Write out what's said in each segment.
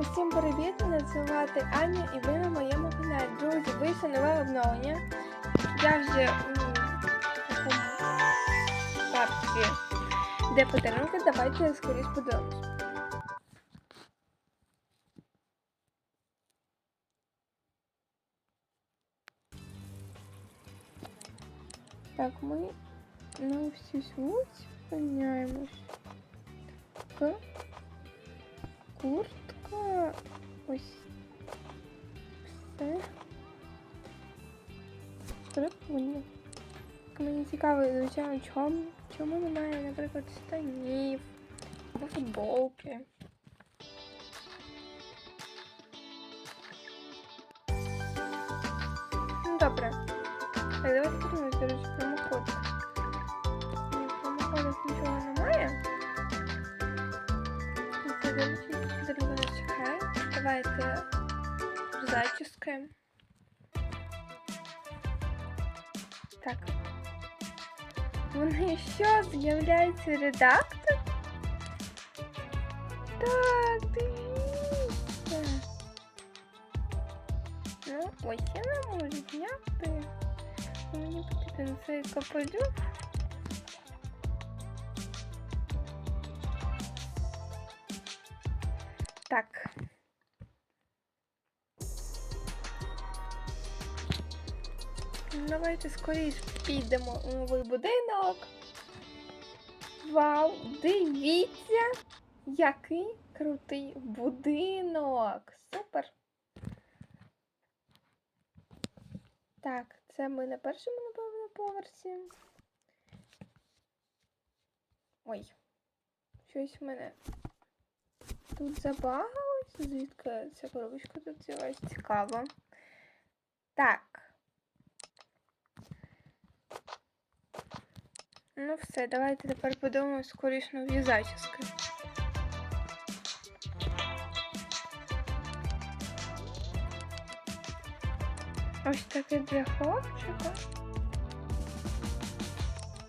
Усім привіт! Мене звати Аня і ви на моєму каналі. Друзі, вийшло нове обновлення. Я вже у папці, де подарунки, давайте скоріше подивимось. Так, ми на всі звуці міняємось. К. Куртка. Ось. Все. Прикольно. Мені цікаво, звичайно, чому, чому немає, наприклад, штанів футболки. Так. Вони що, з'являється редактор? Так, дивіться. Ну, ось я не можу зняти. Мені потрібен цей капелюх. Давайте скоріше підемо у новий будинок. Вау, дивіться, який крутий будинок. Супер. Так, це ми на першому, напевно, поверсі. Ой, щось в мене тут забагалось. Звідки ця коробочка тут з'явилась? Цікаво. Так. Ну все, давайте тепер подумаємо скоріше нові зачіски. Ось таке для хлопчика.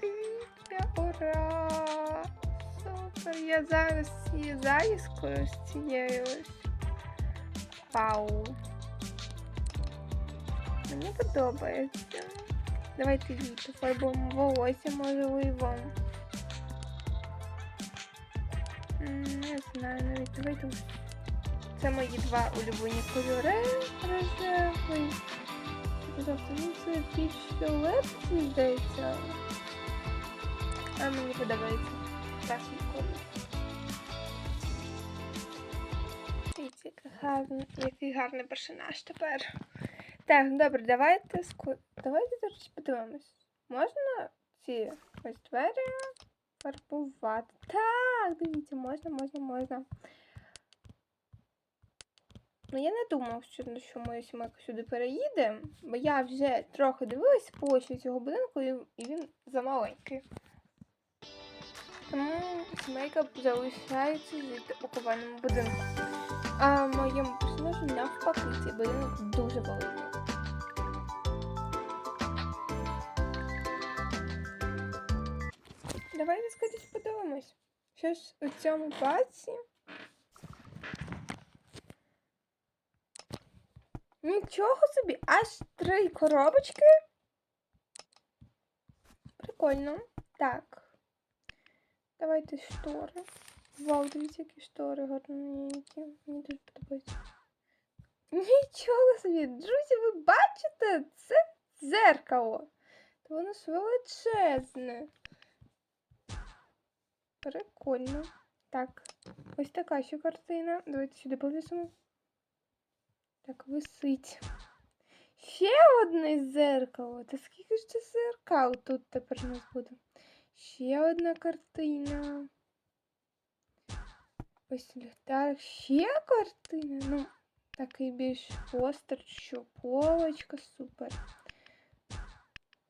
Дивіться, ура! Супер! Я зараз цією зачіскою з цією ось. Вау! Мені подобається. Давайте її пофарбуємо волосся, можливо, Не знаю, навіть давайте. Це мої два улюблені кольори. Рожевий. Завтра ну це більш фіолетовий, здається. А мені подобається красний колір. Дивіться, який гарний персонаж тепер. Так, добре, давайте ску... Давайте зараз подивимось. Можна ці ось двері фарбувати? Так, дивіться, можна, можна, можна. Ну, я не думав, що, що моя сімейка сюди переїде, бо я вже трохи дивилась площу цього будинку, і він замаленький. Тому сімейка залишається жити у кованому будинку. А моєму персонажу навпаки цей будинок дуже великий. Давайте скоріше подивимось. Що ж у цьому паці? Нічого собі, аж три коробочки. Прикольно. Так. Давайте штори. Вау, дивіться, які штори гарненькі. Мені дуже подобається. Нічого собі, друзі, ви бачите? Це дзеркало. То воно ж величезне. Прикольно. Так, ось така ще картина. Давайте сюди повісимо. Так, висить. Ще одне зеркало. Та скільки ж це зеркал тут тепер у нас буде? Ще одна картина. Ось ліхтарик. Ще картина. Ну, такий більш постер, що полочка, супер.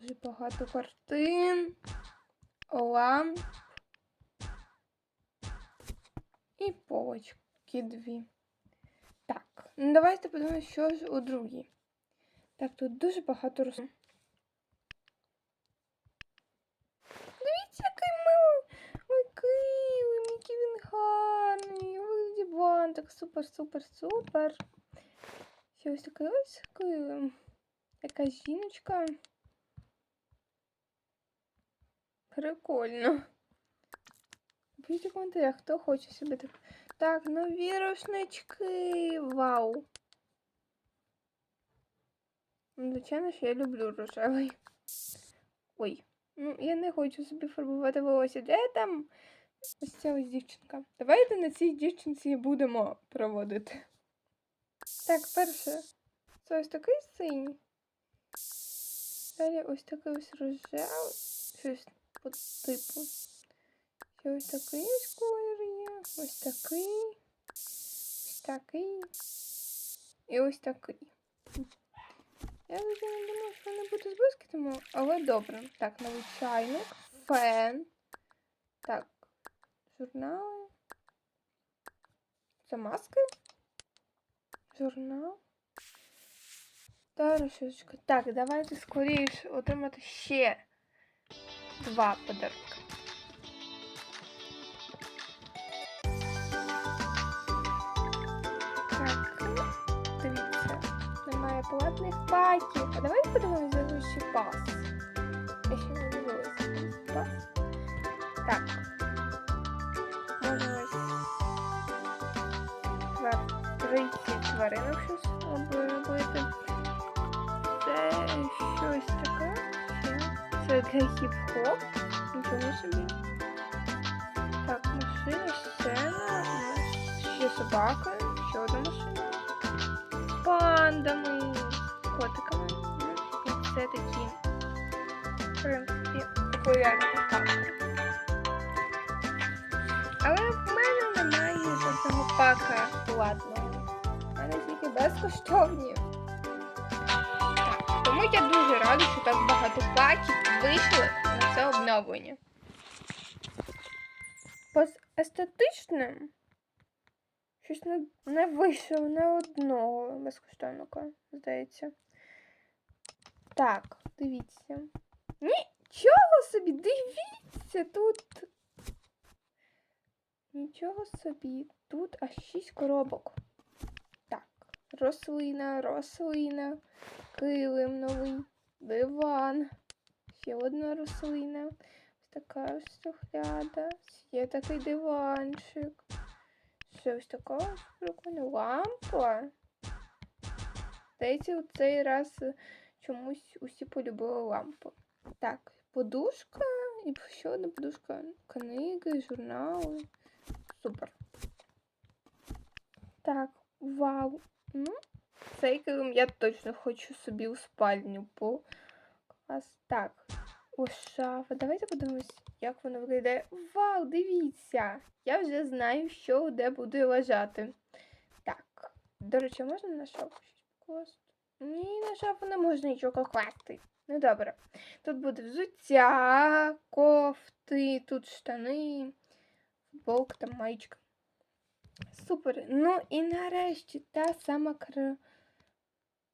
Дуже багато картин. Ламп. І полочки дві. Так, ну давайте подивимося, що ж у другій. Так, тут дуже багато роз... Дивіться, який милий, який, який він гарний, диван диванчик, супер, супер, супер. Ще ось такий ось килим. Якась жіночка. Прикольно. Пишіть у коментарях, хто хоче собі так. Так, нові рушнички. Вау. Ну, Звичайно, що я люблю рожевий. Ой. Ну, я не хочу собі фарбувати волосся. Де там ось ця ось дівчинка? Давайте на цій дівчинці будемо проводити. Так, перше. Це ось такий синій. Далі ось такий ось рожевий. Щось по типу. Ще ось такий ось колір є. Ось такий. Ось такий. І ось такий. Я звичайно думаю, що вони будуть з блискітами, але добре. Так, новий чайник, фен. Так, журнали. Це маски. Журнал. Та. Так, давайте скоріше отримати ще два подарунки. Немає платних паків. А давайте подивимося завищий пас. Я ще не дивилася. Пас. Так. Можна ось твар- 30 тваринок щось робити. Це щось таке. Ще. Це який хіп-хоп. Нічого собі. Так, машина, сцена. Ще собака. Ще одна машина пандами, В принципі, популярні. Але в мене немає жодного пака платного. У мене тільки безкоштовні. Так, тому я дуже рада, що так багато паків вийшли на це обновлення. По естетичним Щось не, не вийшло не одного безкоштовника, здається. Так, дивіться. Нічого собі, дивіться, тут. Нічого собі, тут аж 6 коробок. Так, рослина, рослина, килим новий, диван, ще одна рослина. Ось така ось сухляда, ще такий диванчик. Ще ось така прикольна лампа. Здається, у цей раз чомусь усі полюбили лампу. Так, подушка і ще одна подушка. Книги, журнали. Супер. Так, вау. Ну, цей килим я точно хочу собі у спальню по клас. Так, ось шафа. Давайте подивимось, як воно виглядає. Вау, дивіться! Я вже знаю, що де буде лежати. Так, до речі, можна на шафу щось покласти? Ні, на шафу не можна нічого класти. Ну добре. Тут буде взуття, кофти, тут штани, футболка та маєчка. Супер. Ну і нарешті та сама кр...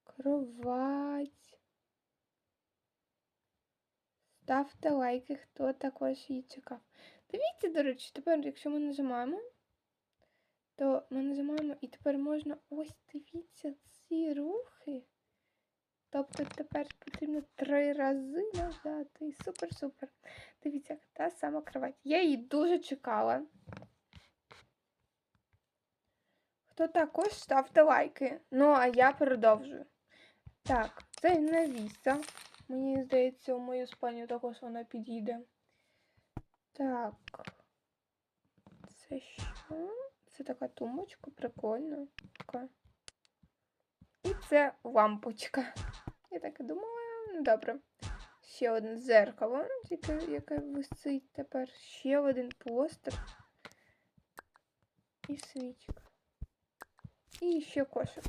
кровать. Ставте лайки, хто також її чекав. Дивіться, до речі, тепер, якщо ми нажимаємо, то ми нажимаємо і тепер можна ось дивіться ці рухи. Тобто тепер потрібно три рази нажати. Супер-супер. Дивіться, та сама кровать. Я її дуже чекала. Хто також ставте лайки. Ну, а я продовжую. Так, це навіса. Мені здається, у мою спальню також вона підійде. Так. Це що? Це така тумбочка, прикольна. Така. І це лампочка. Я так і думала, ну добре. Ще одне зеркало, яке, яке висить тепер. Ще один постер. І свічка. І ще кошик.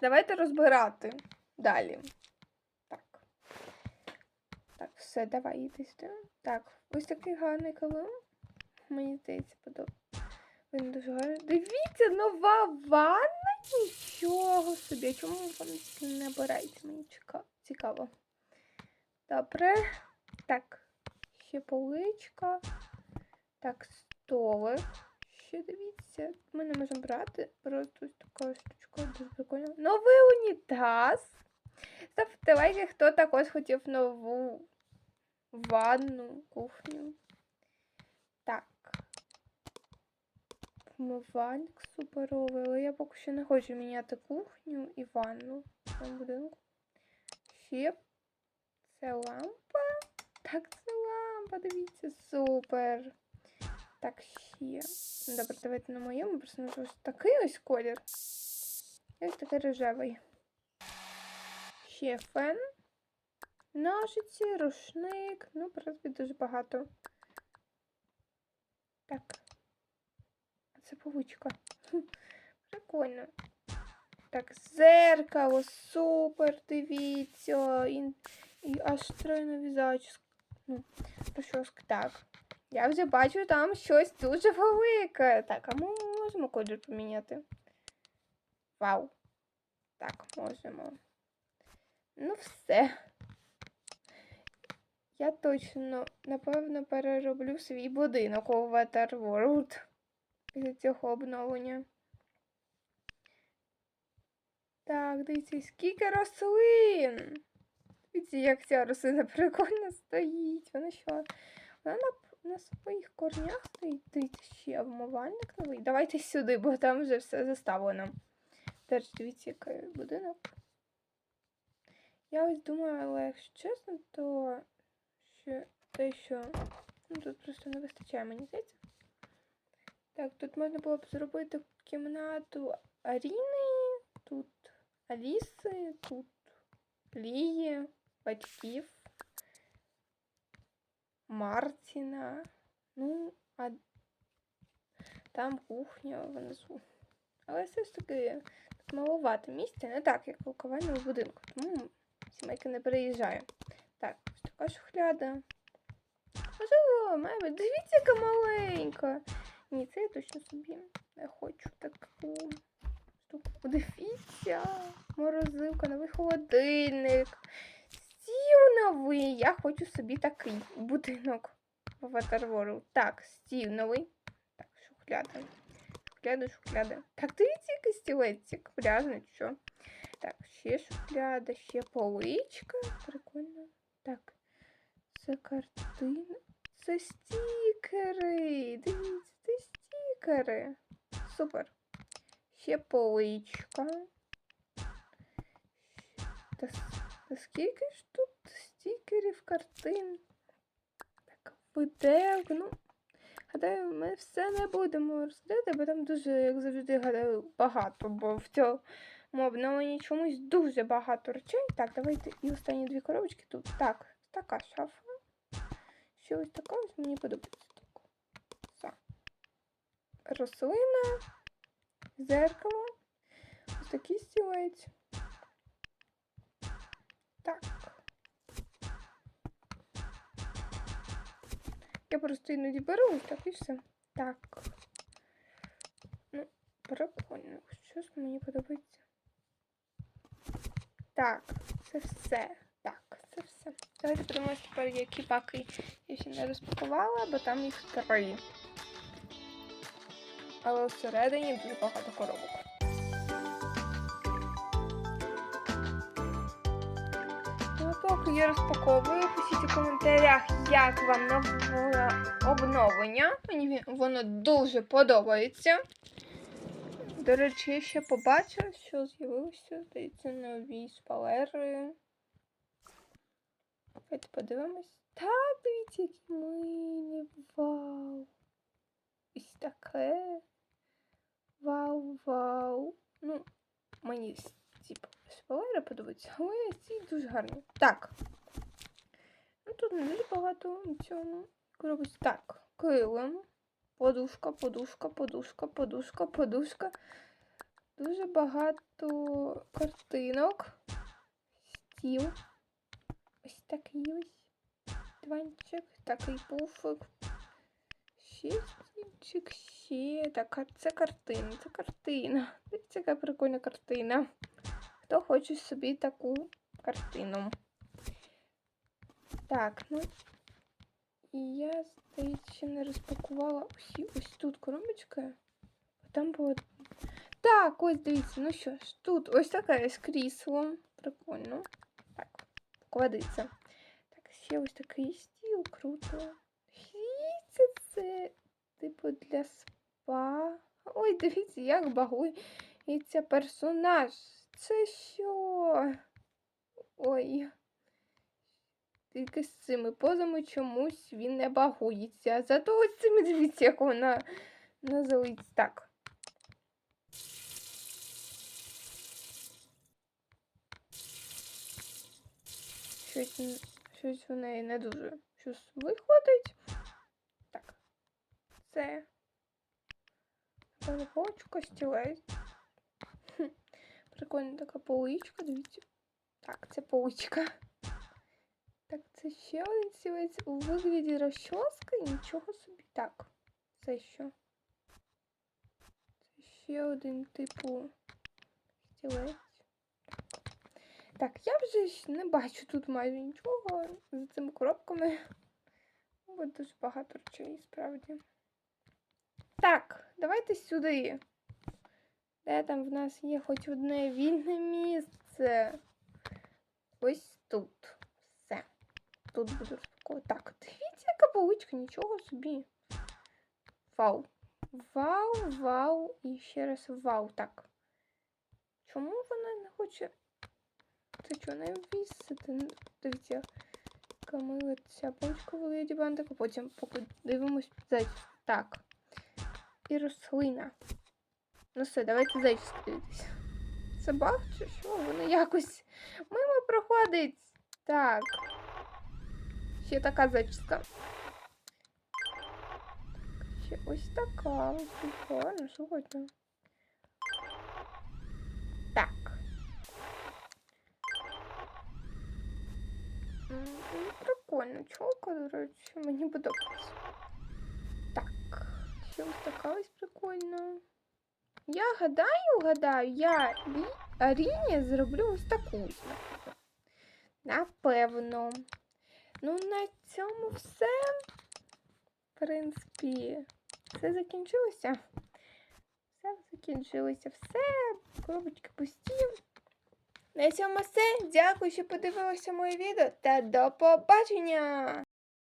Давайте розбирати далі. Так. Так, все, давай йди сюди. Так, ось такий гарний килим. Мені здається, подобається. Він дуже гарний. Дивіться, нова ванна. Нічого собі. Чому вона не набирається? Мені цікаво. Добре. Так, ще поличка. Так, столик. ще дивіться. Ми не можемо брати. Просто ось така штучка дуже прикольна. Новий унітаз. Ставте лайки, хто також хотів нову ванну, кухню. Так. Вмивальник суперовий, але я поки що не хочу міняти кухню і ванну в цьому будинку. Ще це лампа. Так, це лампа, дивіться, супер. Так, ще. Добре, давайте на моєму персонажу ось такий ось колір. І ось такий рожевий. Ще фен. Ножиці, рушник. Ну, в принципі, дуже багато. Так. Це. Прикольно. Так, зеркало, супер, дивіться. І, і аж тройна зачіска. Ну, розчоска. Так. Я вже бачу там щось дуже велике. Так, а ми можемо колір поміняти. Вау. Так, можемо. Ну, все. Я точно, напевно, перероблю свій будинок у Waterworld після цього обновлення. Так, дивіться, скільки рослин. Дивіться, як ця рослина прикольно стоїть. Вона що? Вона на, на своїх корнях стоїть. Дивіться, ще вмивальник новий. Давайте сюди, бо там вже все заставлено. Теж дивіться, який будинок. Я ось думаю, але якщо чесно, то ще те, що ну, тут просто не вистачає, мені здається. Так, тут можна було б зробити кімнату Аріни, тут Аліси, тут Лії, батьків, Мартіна. Ну, а там кухня внизу. Але все ж таки так маловато місця, не так, як у ковальному будинку. Тому сімейка не переїжджає. Так, ось така шухляда. Можливо, мабуть, дивіться, яка маленька. Ні, це я точно собі не хочу таку штуку. Дивіться, морозилка, новий холодильник. Стіл новий. Я хочу собі такий будинок в Waterworld. Так, стіл новий. Так, шухляда. Шухляда, шухляда. Так, дивіться, який стілець, пляжний, що. Так, ще шухляда, ще поличка. Прикольно. Так, це картина. Це стікери. Дивіться, стікери. Супер. Ще поличка. Та, та скільки ж тут стікерів, картин? Так, виделк, ну. Гадаю, ми все не будемо розглядати, бо там дуже, як завжди, гадаю, багато, бо в цьому обновленні чомусь дуже багато речей. Так, давайте і останні дві коробочки тут. Так, така шафа. Ще ось така мені подобається. Рослина, зеркало, ось такий стілець. Так. Я просто іноді беру так і все. Так. Ну, прикольно. Щось мені подобається. Так, це все. Так, це все. Давайте подивимось тепер, які паки я ще не розпакувала, бо там їх три. Але всередині дуже багато коробок. Ну, поки я розпаковую, пишіть у коментарях, як вам нове обновлення. Мені воно дуже подобається. До речі, ще побачила, що з'явилося, здається, нові шпалери. Давайте подивимось. Так, дивіться, які милі. Вау. Ось таке. Вау, вау. Ну, мені ці шпалери подобаються, але ці дуже гарні. Так. Ну тут не дуже багато цьому. Коробочці. Так, килим. Подушка, подушка, подушка, подушка, подушка. Дуже багато картинок. Стіл. Ось такий ось диванчик, такий пуфик. Ще стільчик. Так, це картина, це картина. Дивіться, яка прикольна картина. Хто хоче собі таку картину? Так, ну. І я Здається, не розпакувала усі ось тут коробочки. Там було. Так, ось дивіться, ну що ж, тут ось таке ось крісло. Прикольно. Так, кладеться. Так, ще ось такий стіл, круто. Дивіться, це типу для спа. Ой, дивіться, як багується персонаж. Це що? Ой. Тільки з цими позами чомусь він не багується. Зато ось цими дивіться, як вона назовуть так. Щось, щось в неї не дуже щось виходить. Це. Полочка, стілець. Прикольна така поличка, дивіться. Так, це поличка. Так, це ще один стілець у вигляді розчоски. Нічого собі. Так, це що? Це ще один типу стілець. Так, я вже не бачу тут майже нічого за цими коробками. Бо дуже багато речей, справді. Так, давайте сюди. Де там в нас є хоч одне вільне місце? Ось тут. Все. Тут буду розпаковувати. Так, дивіться, яка поличка, нічого собі. Вау. Вау, вау і ще раз вау. Так. Чому вона не хоче. Це що, не вісити? Дивіться, яка мила ця поличка в бантика. Потім поки дивимось зайчик. Так. І рослина. Ну все, давайте зайчик дивитися. Баг чи що? Воно якось мимо проходить. Так. Ще така зачіска. Ще ось така. Прикольно, слухайте. Так. Прикольно, чолка, до речі, мені подобається. Ще ось така ось прикольна. Я гадаю, гадаю, я Аріні зроблю ось таку. Напевно. Ну, на цьому все. В принципі, все закінчилося. Все закінчилося. Все, коробочки пусті. На цьому все. Дякую, що подивилися моє відео та до побачення!